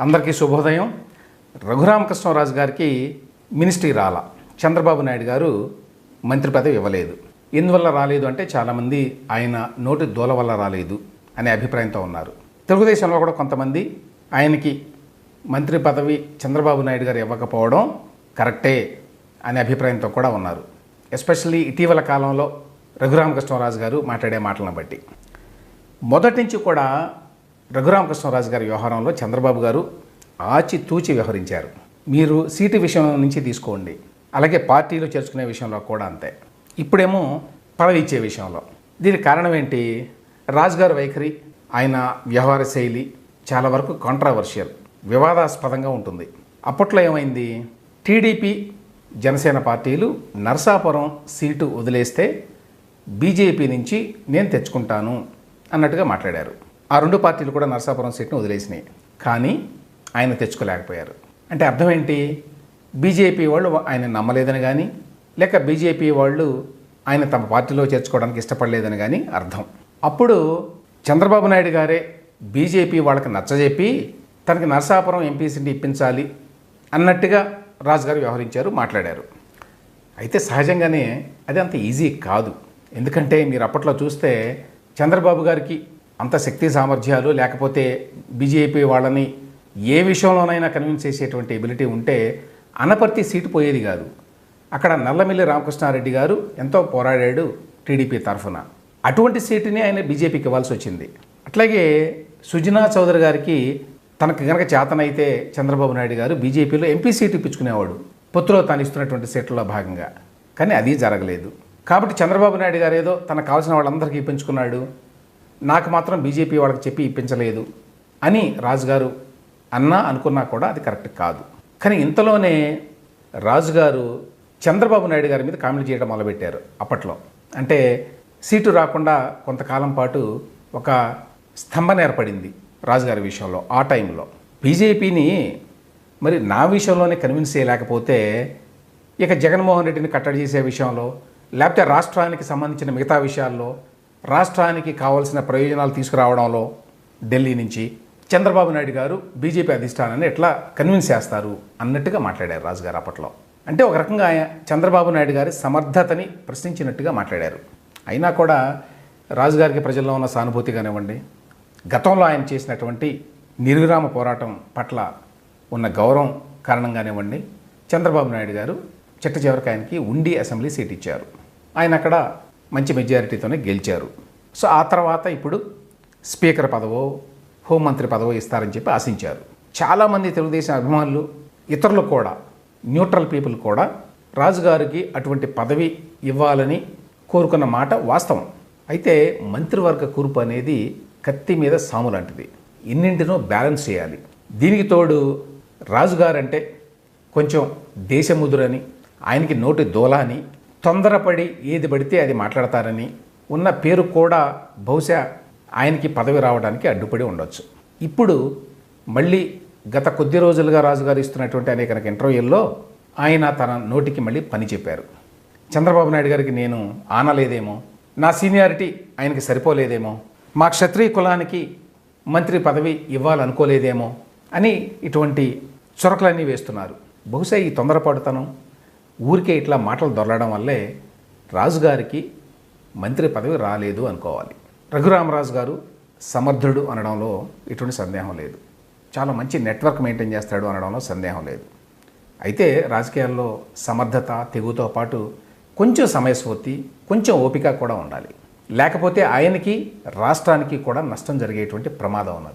అందరికీ శుభోదయం. రఘురామకృష్ణరాజు గారికి మినిస్ట్రీ రాల. చంద్రబాబు నాయుడు గారు మంత్రి పదవి ఇవ్వలేదు. ఎందువల్ల రాలేదు అంటే చాలామంది ఆయన నోటి దూల వల్ల రాలేదు అనే అభిప్రాయంతో ఉన్నారు. తెలుగుదేశంలో కూడా కొంతమంది ఆయనకి మంత్రి పదవి చంద్రబాబు నాయుడు గారు ఇవ్వకపోవడం కరెక్టే అనే అభిప్రాయంతో కూడా ఉన్నారు. ఎస్పెషల్లీ ఇటీవల కాలంలో రఘురామకృష్ణరాజు గారు మాట్లాడే మాటలను బట్టి. మొదటి నుంచి కూడా రఘురామకృష్ణరాజు గారి వ్యవహారంలో చంద్రబాబు గారు ఆచితూచి వ్యవహరించారు. మీరు సీటు విషయం నుంచి తీసుకోండి. అలాగే పార్టీలో చేర్చుకునే విషయంలో కూడా అంతే. ఇప్పుడేమో పదవి ఇచ్చే విషయంలో. దీనికి కారణం ఏంటి? రాజుగారి వైఖరి ఆయన వ్యవహార శైలి చాలా వరకు కాంట్రావర్షియల్ వివాదాస్పదంగా ఉంటుంది. అప్పట్లో ఏమైంది? టీడీపీ జనసేన పార్టీలు నరసాపురం సీటు వదిలేస్తే బీజేపీ నుంచి నేను తెచ్చుకుంటాను అన్నట్టుగా మాట్లాడారు. ఆ రెండు పార్టీలు కూడా నరసాపురం సీట్ను వదిలేసినాయి. కానీ ఆయన తెచ్చుకోలేకపోయారు. అంటే అర్థం ఏంటి? బీజేపీ వాళ్ళు ఆయన నమ్మలేదని కానీ లేక బీజేపీ వాళ్ళు ఆయన తమ పార్టీలో చేర్చుకోవడానికి ఇష్టపడలేదని కానీ అర్థం. అప్పుడు చంద్రబాబు నాయుడు గారే బీజేపీ వాళ్ళకి నచ్చజెప్పి తనకి నరసాపురం ఎంపీ సీట్ ఇప్పించాలి అన్నట్టుగా రాజుగారు వ్యవహరించారు మాట్లాడారు. అయితే సహజంగానే అది అంత ఈజీ కాదు. ఎందుకంటే మీరు అప్పట్లో చూస్తే చంద్రబాబు గారికి అంత శక్తి సామర్థ్యాలు లేకపోతే బీజేపీ వాళ్ళని ఏ విషయంలోనైనా కన్విన్స్ చేసేటువంటి ఎబిలిటీ ఉంటే అనపర్తి సీటు పోయేది కాదు. అక్కడ నల్లమిల్లి రామకృష్ణారెడ్డి గారు ఎంతో పోరాడాడు టీడీపీ తరఫున. అటువంటి సీటుని ఆయన బీజేపీకి ఇవ్వాల్సి వచ్చింది. అట్లాగే సుజనా చౌదరి గారికి తనకు గనక చేతనైతే చంద్రబాబు నాయుడు గారు బీజేపీలో ఎంపీ సీటు ఇప్పించుకునేవాడు. పొత్తులో తాను ఇస్తున్నటువంటి సీట్లలో భాగంగా. కానీ అది జరగలేదు. కాబట్టి చంద్రబాబు నాయుడు గారు ఏదో తనకు కావాల్సిన వాళ్ళందరికీ ఇప్పించుకున్నాడు. నాకు మాత్రం బీజేపీ వాళ్ళకి చెప్పి ఇప్పించలేదు అని రాజుగారు అన్నా అనుకున్నా కూడా అది కరెక్ట్ కాదు. కానీ ఇంతలోనే రాజుగారు చంద్రబాబు నాయుడు గారి మీద కామెంట్ చేయడం మొదలుపెట్టారు అప్పట్లో. అంటే సీటు రాకుండా కొంతకాలం పాటు ఒక స్తంభన ఏర్పడింది రాజుగారి విషయంలో ఆ టైంలో. బీజేపీని మరి నా విషయంలోనే కన్విన్స్ చేయలేకపోతే ఇక జగన్మోహన్ రెడ్డిని కట్టడి చేసే విషయంలో లేకపోతే రాష్ట్రానికి సంబంధించిన మిగతా విషయాల్లో రాష్ట్రానికి కావాల్సిన ప్రయోజనాలు తీసుకురావడంలో ఢిల్లీ నుంచి చంద్రబాబు నాయుడు గారు బీజేపీ అధిష్టానాన్ని ఎట్లా కన్విన్స్ చేస్తారు అన్నట్టుగా మాట్లాడారు రాజుగారు అప్పట్లో. అంటే ఒక రకంగా ఆయన చంద్రబాబు నాయుడు గారి సమర్థతని ప్రశ్నించినట్టుగా మాట్లాడారు. అయినా కూడా రాజుగారికి ప్రజల్లో ఉన్న సానుభూతి కానివ్వండి గతంలో ఆయన చేసినటువంటి నిర్విరామ పోరాటం పట్ల ఉన్న గౌరవం కారణంగానివ్వండి చంద్రబాబు నాయుడు గారు చిట్ట చివరికి ఆయనకి ఉండి అసెంబ్లీ సీట్ ఇచ్చారు. ఆయన అక్కడ మంచి మెజారిటీతోనే గెలిచారు. సో ఆ తర్వాత ఇప్పుడు స్పీకర్ పదవో హోంమంత్రి పదవో ఇస్తారని చెప్పి ఆశించారు. చాలామంది తెలుగుదేశం అభిమానులు ఇతరులు కూడా న్యూట్రల్ పీపుల్ కూడా రాజుగారికి అటువంటి పదవి ఇవ్వాలని కోరుకున్న మాట వాస్తవం. అయితే మంత్రివర్గ కూర్పు అనేది కత్తి మీద సాము లాంటిది. ఇన్నింటినో బ్యాలెన్స్ చేయాలి. దీనికి తోడు రాజుగారంటే కొంచెం దేశముదురని ఆయనకి నోటి దోలా అని తొందరపడి ఏది పడితే అది మాట్లాడతారని ఉన్న పేరు కూడా బహుశా ఆయనకి పదవి రావడానికి అడ్డుపడి ఉండొచ్చు. ఇప్పుడు మళ్ళీ గత కొద్ది రోజులుగా రాజుగారు ఇస్తున్నటువంటి అనేక ఇంటర్వ్యూల్లో ఆయన తన నోటికి మళ్ళీ పని చెప్పారు. చంద్రబాబు నాయుడు గారికి నేను ఆనలేదేమో నా సీనియారిటీ ఆయనకి సరిపోలేదేమో మా క్షత్రియ కులానికి మంత్రి పదవి ఇవ్వాలనుకోలేదేమో అని ఇటువంటి చురకలన్నీ వేస్తున్నారు. బహుశా ఈ తొందరపాటుతనం ఊరికే ఇట్లా మాటలు దొరలడం వల్లే రాజుగారికి మంత్రి పదవి రాలేదు అనుకోవాలి. రఘురామరాజు గారు సమర్థుడు అనడంలో ఎటువంటి సందేహం లేదు. చాలా మంచి నెట్వర్క్ మెయింటైన్ చేస్తాడు అనడంలో సందేహం లేదు. అయితే రాజకీయాల్లో సమర్థత తెగుతో పాటు కొంచెం సమయస్ఫూర్తి కొంచెం ఓపిక కూడా ఉండాలి. లేకపోతే ఆయనకి రాష్ట్రానికి కూడా నష్టం జరిగేటువంటి ప్రమాదం ఉన్నది.